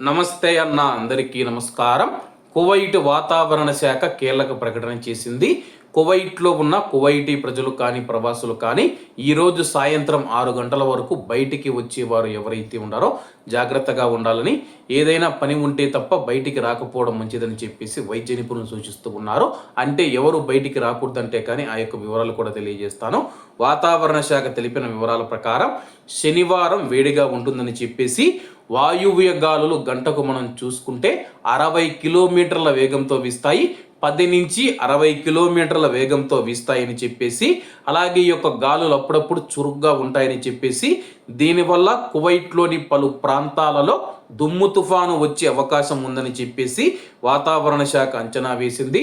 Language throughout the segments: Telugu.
నమస్తే అన్న అందరికీ నమస్కారం. కువైట్ వాతావరణ శాఖ కీలక ప్రకటన చేసింది. కువైట్లో ఉన్న కువైటీ ప్రజలు కానీ ప్రవాసులు కానీ ఈరోజు సాయంత్రం ఆరు గంటల వరకు బయటికి వచ్చేవారు ఎవరైతే ఉన్నారో జాగ్రత్తగా ఉండాలని ఏదైనా పని ఉంటే తప్ప బయటికి రాకపోవడం మంచిదని చెప్పేసి వైద్య నిపుణులు సూచిస్తూ ఉన్నారు. అంటే ఎవరు బయటికి రాకూడదంటే కానీ ఆ యొక్క వివరాలు కూడా తెలియజేస్తాను. వాతావరణ శాఖ తెలిపిన వివరాల ప్రకారం శనివారం వేడిగా ఉంటుందని చెప్పేసి వాయువ్య గాలులు గంటకు మనం చూసుకుంటే అరవై కిలోమీటర్ల వేగంతో వీస్తాయి. పది నుంచి అరవై కిలోమీటర్ల వేగంతో వీస్తాయని చెప్పేసి అలాగే ఈ యొక్క గాలులు అప్పుడప్పుడు చురుగ్గా ఉంటాయని చెప్పేసి దీనివల్ల కువైట్లోని పలు ప్రాంతాలలో దుమ్ము తుఫాను వచ్చే అవకాశం ఉందని చెప్పేసి వాతావరణ శాఖ అంచనా వేసింది.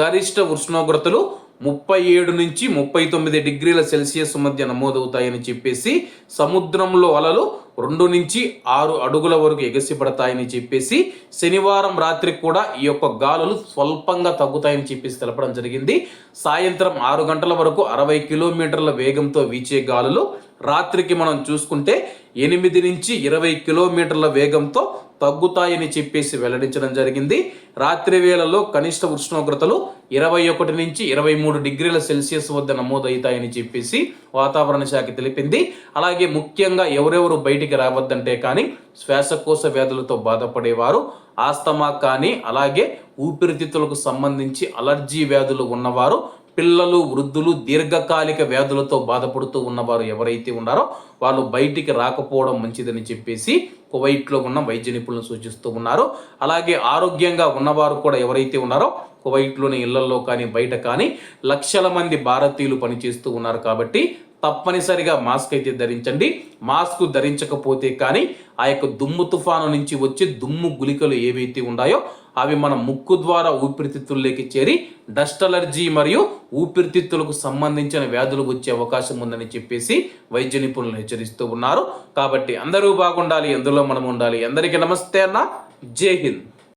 గరిష్ట ఉష్ణోగ్రతలు ముప్పై ఏడు నుంచి ముప్పై తొమ్మిది డిగ్రీల సెల్సియస్ మధ్య నమోదవుతాయని చెప్పేసి సముద్రంలో అలలు రెండు నుంచి ఆరు అడుగుల వరకు ఎగసిపడతాయని చెప్పేసి శనివారం రాత్రి కూడా ఈ యొక్క గాలులు స్వల్పంగా తగ్గుతాయని చెప్పేసి తెలపడం జరిగింది. సాయంత్రం ఆరు గంటల వరకు అరవై కిలోమీటర్ల వేగంతో వీచే గాలులు రాత్రికి మనం చూసుకుంటే ఎనిమిది నుంచి ఇరవై కిలోమీటర్ల వేగంతో తగ్గుతాయని చెప్పేసి వెల్లడించడం జరిగింది. రాత్రి వేళల్లో కనిష్ట ఉష్ణోగ్రతలు ఇరవై ఒకటి నుంచి ఇరవై మూడు డిగ్రీల సెల్సియస్ వద్ద నమోదవుతాయని చెప్పేసి వాతావరణ శాఖ తెలిపింది. అలాగే ముఖ్యంగా ఎవరెవరు బయటికి రావద్దంటే కానీ శ్వాసకోశ వ్యాధులతో బాధపడేవారు ఆస్తమా కానీ అలాగే ఊపిరితిత్తులకు సంబంధించి అలర్జీ వ్యాధులు ఉన్నవారు పిల్లలు వృద్ధులు దీర్ఘకాలిక వ్యాధులతో బాధపడుతూ ఉన్నవారు ఎవరైతే ఉన్నారో వాళ్ళు బయటికి రాకపోవడం మంచిదని చెప్పేసి కువైట్లో ఉన్న వైద్య నిపుణులు సూచిస్తూ ఉన్నారు. అలాగే ఆరోగ్యంగా ఉన్నవారు కూడా ఎవరైతే ఉన్నారో కువైట్లోని ఇళ్ళలో కానీ బయట కానీ లక్షల మంది భారతీయులు పనిచేస్తూ ఉన్నారు కాబట్టి తప్పనిసరిగా మాస్క్ అయితే ధరించండి. మాస్క్ ధరించకపోతే కానీ ఆ యొక్క దుమ్ము తుఫాను నుంచి వచ్చే దుమ్ము గుళికలు ఏవైతే ఉన్నాయో అవి మన ముక్కు ద్వారా ఊపిరితిత్తుల్లోకి చేరి డస్ట్ అలర్జీ మరియు ఊపిరితిత్తులకు సంబంధించిన వ్యాధులు వచ్చే అవకాశం ఉందని చెప్పేసి వైద్య నిపుణులు హెచ్చరిస్తూ ఉన్నారు. కాబట్టి అందరూ బాగుండాలి ఎందులో మనం ఉండాలి అందరికీ నమస్తే అన్న. జై హింద్.